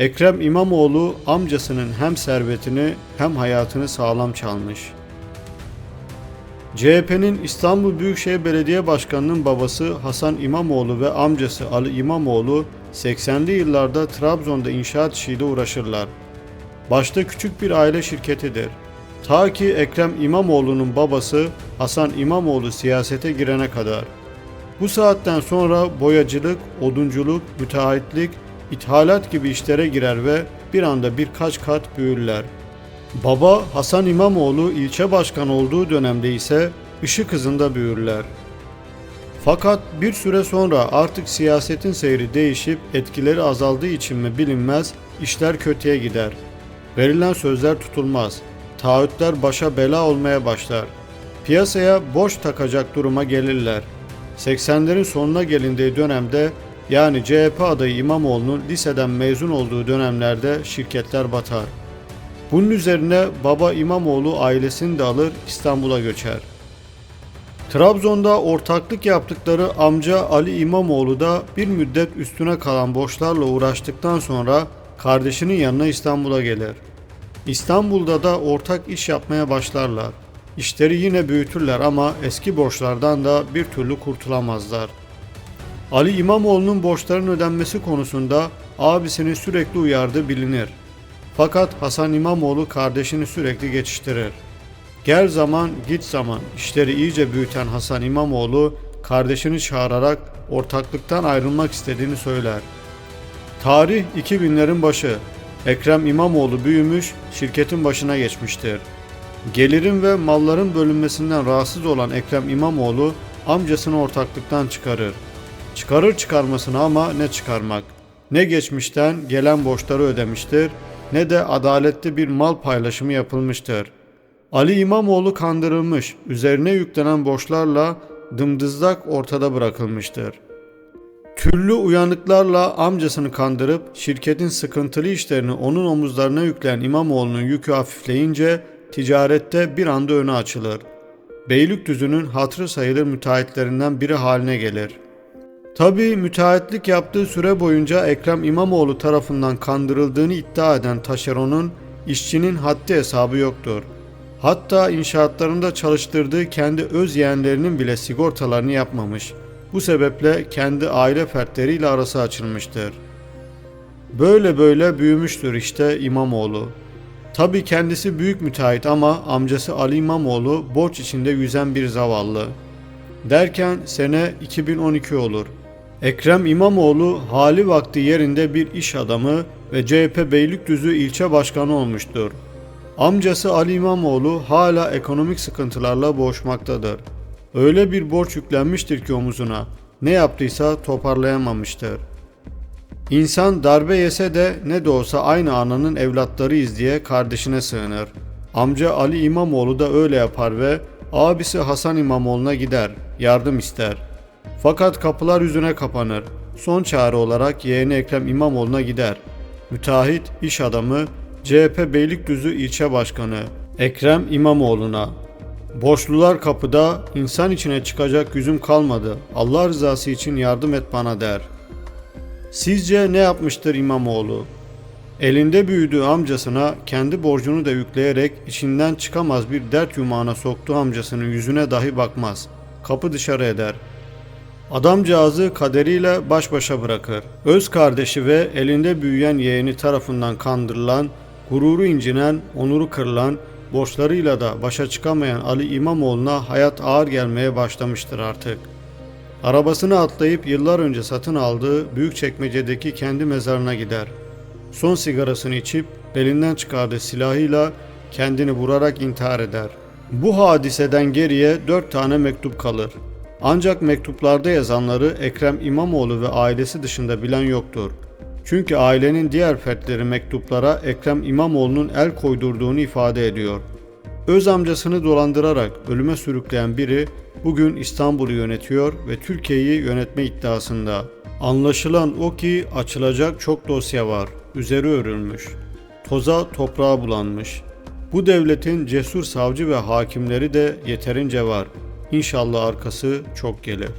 Ekrem İmamoğlu amcasının hem servetini hem hayatını sağlam çalmış. CHP'nin İstanbul Büyükşehir Belediye Başkanı'nın babası Hasan İmamoğlu ve amcası Ali İmamoğlu 80'li yıllarda Trabzon'da inşaat işiyle uğraşırlar. Başta küçük bir aile şirketidir. Ta ki Ekrem İmamoğlu'nun babası Hasan İmamoğlu siyasete girene kadar. Bu saatten sonra boyacılık, odunculuk, müteahhitlik, ithalat gibi işlere girer ve bir anda birkaç kat büyürler. Baba Hasan İmamoğlu ilçe başkanı olduğu dönemde ise ışık hızında büyürler. Fakat bir süre sonra artık siyasetin seyri değişip etkileri azaldığı için mi bilinmez işler kötüye gider. Verilen sözler tutulmaz. Taahhütler başa bela olmaya başlar. Piyasaya borç takacak duruma gelirler. 80'lerin sonuna gelindiği dönemde yani CHP adayı İmamoğlu'nun liseden mezun olduğu dönemlerde şirketler batar. Bunun üzerine baba İmamoğlu ailesini de alır İstanbul'a göçer. Trabzon'da ortaklık yaptıkları amca Ali İmamoğlu da bir müddet üstüne kalan borçlarla uğraştıktan sonra kardeşinin yanına İstanbul'a gelir. İstanbul'da da ortak iş yapmaya başlarlar. İşleri yine büyütürler ama eski borçlardan da bir türlü kurtulamazlar. Ali İmamoğlu'nun borçların ödenmesi konusunda abisini sürekli uyardığı bilinir. Fakat Hasan İmamoğlu kardeşini sürekli geçiştirir. Gel zaman git zaman işleri iyice büyüten Hasan İmamoğlu kardeşini çağırarak ortaklıktan ayrılmak istediğini söyler. Tarih 2000'lerin başı. Ekrem İmamoğlu büyümüş, şirketin başına geçmiştir. Gelirin ve malların bölünmesinden rahatsız olan Ekrem İmamoğlu amcasını ortaklıktan çıkarır. Çıkarır çıkarmasına ama ne çıkarmak. Ne geçmişten gelen borçları ödemiştir ne de adaletli bir mal paylaşımı yapılmıştır. Ali İmamoğlu kandırılmış, üzerine yüklenen borçlarla dımdızlak ortada bırakılmıştır. Türlü uyanıklarla amcasını kandırıp şirketin sıkıntılı işlerini onun omuzlarına yükleyen İmamoğlu'nun yükü hafifleyince ticarette bir anda önü açılır. Beylikdüzü'nün hatırı sayılır müteahhitlerinden biri haline gelir. Tabii müteahhitlik yaptığı süre boyunca Ekrem İmamoğlu tarafından kandırıldığını iddia eden taşeronun işçinin haddi hesabı yoktur. Hatta inşaatlarında çalıştırdığı kendi öz yeğenlerinin bile sigortalarını yapmamış. Bu sebeple kendi aile fertleriyle arası açılmıştır. Böyle böyle büyümüştür işte İmamoğlu. Tabii kendisi büyük müteahhit ama amcası Ali İmamoğlu borç içinde yüzen bir zavallı. Derken sene 2012 olur. Ekrem İmamoğlu hali vakti yerinde bir iş adamı ve CHP Beylikdüzü ilçe başkanı olmuştur. Amcası Ali İmamoğlu hala ekonomik sıkıntılarla boğuşmaktadır. Öyle bir borç yüklenmiştir ki omuzuna. Ne yaptıysa toparlayamamıştır. İnsan darbe yese de ne de olsa aynı ananın evlatlarıyız diye kardeşine sığınır. Amca Ali İmamoğlu da öyle yapar ve abisi Hasan İmamoğlu'na gider, yardım ister. Fakat kapılar yüzüne kapanır. Son çare olarak yeğeni Ekrem İmamoğlu'na gider. Müteahhit, iş adamı, CHP Beylikdüzü ilçe başkanı Ekrem İmamoğlu'na. Borçlular kapıda, insan içine çıkacak yüzüm kalmadı. Allah rızası için yardım et bana der. Sizce ne yapmıştır İmamoğlu? Elinde büyüdüğü amcasına kendi borcunu da yükleyerek içinden çıkamaz bir dert yumağına soktuğu amcasının yüzüne dahi bakmaz. Kapı dışarı eder. Adamcağızı kaderiyle baş başa bırakır. Öz kardeşi ve elinde büyüyen yeğeni tarafından kandırılan, gururu incinen, onuru kırılan, borçlarıyla da başa çıkamayan Ali İmamoğlu'na hayat ağır gelmeye başlamıştır artık. Arabasını atlayıp yıllar önce satın aldığı Büyükçekmece'deki kendi mezarına gider. Son sigarasını içip belinden çıkardığı silahıyla kendini vurarak intihar eder. Bu hadiseden geriye dört tane mektup kalır. Ancak mektuplarda yazanları Ekrem İmamoğlu ve ailesi dışında bilen yoktur. Çünkü ailenin diğer fertleri mektuplara Ekrem İmamoğlu'nun el koydurduğunu ifade ediyor. Öz amcasını dolandırarak ölüme sürükleyen biri bugün İstanbul'u yönetiyor ve Türkiye'yi yönetme iddiasında. Anlaşılan o ki açılacak çok dosya var. Üzeri örülmüş. Toza toprağa bulanmış. Bu devletin cesur savcı ve hakimleri de yeterince var. İnşallah arkası çok gelir.